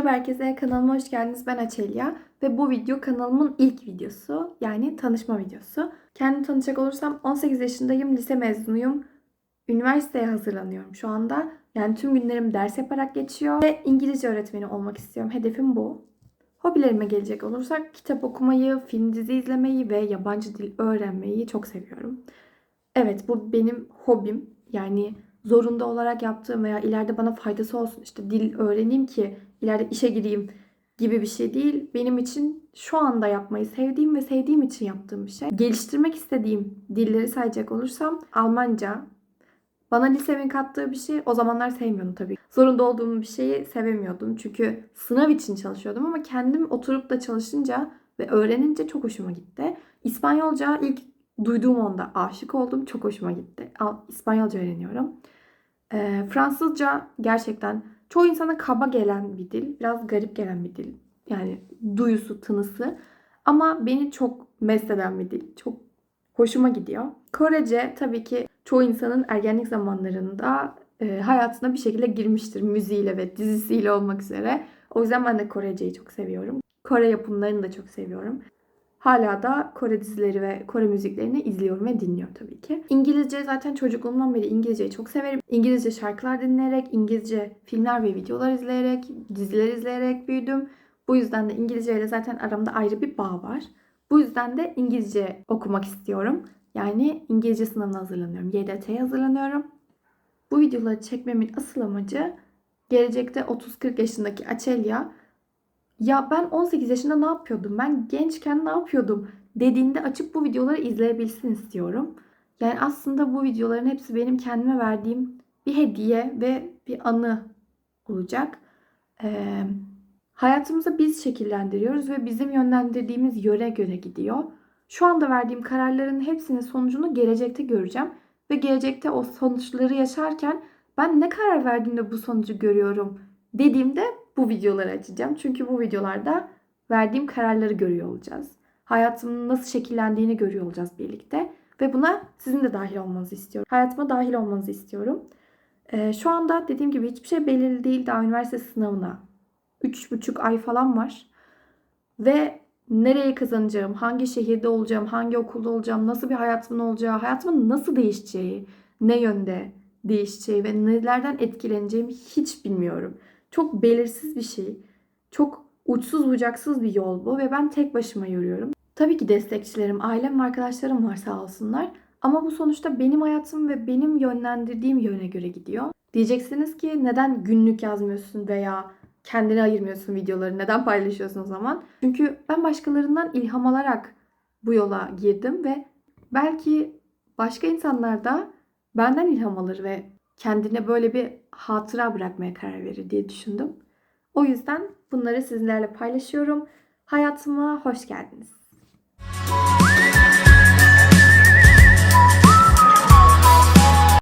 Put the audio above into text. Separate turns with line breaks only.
Merhaba herkese, kanalıma hoş geldiniz. Ben Açelya ve bu video kanalımın ilk videosu. Yani tanışma videosu. Kendimi tanışacak olursam 18 yaşındayım, lise mezunuyum. Üniversiteye hazırlanıyorum şu anda. Yani tüm günlerim ders yaparak geçiyor ve İngilizce öğretmeni olmak istiyorum. Hedefim bu. Hobilerime gelecek olursak kitap okumayı, film dizi izlemeyi ve yabancı dil öğrenmeyi çok seviyorum. Evet bu benim hobim. Yani zorunda olarak yaptığım veya ileride bana faydası olsun işte dil öğreneyim ki ileride işe gireyim gibi bir şey değil. Benim için şu anda yapmayı sevdiğim ve sevdiğim için yaptığım bir şey. Geliştirmek istediğim dilleri sayacak olursam Almanca. Bana lisemin kattığı bir şey. O zamanlar sevmiyordum tabii. Zorunda olduğum bir şeyi sevemiyordum. Çünkü sınav için çalışıyordum ama kendim oturup da çalışınca ve öğrenince çok hoşuma gitti. İspanyolca ilk duyduğum anda aşık oldum. Çok hoşuma gitti. İspanyolca öğreniyorum. Ee, Fransızca gerçekten çoğu insana kaba gelen bir dil. Biraz garip gelen bir dil. Yani duyusu, tınısı. Ama beni çok mest bir dil. Çok hoşuma gidiyor. Korece tabii ki çoğu insanın ergenlik zamanlarında e, hayatına bir şekilde girmiştir. Müziğiyle ve dizisiyle olmak üzere. O yüzden ben de Koreceyi çok seviyorum. Kore yapımlarını da çok seviyorum. Hala da Kore dizileri ve Kore müziklerini izliyorum ve dinliyorum tabii ki. İngilizce zaten çocukluğumdan beri İngilizceyi çok severim. İngilizce şarkılar dinleyerek, İngilizce filmler ve videolar izleyerek, diziler izleyerek büyüdüm. Bu yüzden de İngilizce ile zaten aramda ayrı bir bağ var. Bu yüzden de İngilizce okumak istiyorum. Yani İngilizce sınavına hazırlanıyorum. YDT'ye hazırlanıyorum. Bu videoları çekmemin asıl amacı gelecekte 30-40 yaşındaki Açelya ya ben 18 yaşında ne yapıyordum? Ben gençken ne yapıyordum? Dediğinde açıp bu videoları izleyebilsin istiyorum. Yani aslında bu videoların hepsi benim kendime verdiğim bir hediye ve bir anı olacak. Ee, hayatımızı biz şekillendiriyoruz ve bizim yönlendirdiğimiz yöne göre gidiyor. Şu anda verdiğim kararların hepsinin sonucunu gelecekte göreceğim. Ve gelecekte o sonuçları yaşarken ben ne karar verdiğimde bu sonucu görüyorum dediğimde bu videoları açacağım. Çünkü bu videolarda verdiğim kararları görüyor olacağız. Hayatımın nasıl şekillendiğini görüyor olacağız birlikte. Ve buna sizin de dahil olmanızı istiyorum. Hayatıma dahil olmanızı istiyorum. Ee, şu anda dediğim gibi hiçbir şey belirli değil. Daha üniversite sınavına 3,5 ay falan var. Ve nereye kazanacağım, hangi şehirde olacağım, hangi okulda olacağım, nasıl bir hayatımın olacağı, hayatımın nasıl değişeceği, ne yönde değişeceği ve nelerden etkileneceğimi hiç bilmiyorum. Çok belirsiz bir şey. Çok uçsuz bucaksız bir yol bu ve ben tek başıma yürüyorum. Tabii ki destekçilerim, ailem arkadaşlarım var sağ olsunlar. Ama bu sonuçta benim hayatım ve benim yönlendirdiğim yöne göre gidiyor. Diyeceksiniz ki neden günlük yazmıyorsun veya kendine ayırmıyorsun videoları, neden paylaşıyorsun o zaman? Çünkü ben başkalarından ilham alarak bu yola girdim ve belki başka insanlar da benden ilham alır ve kendine böyle bir hatıra bırakmaya karar verir diye düşündüm. O yüzden bunları sizlerle paylaşıyorum. Hayatıma hoş geldiniz.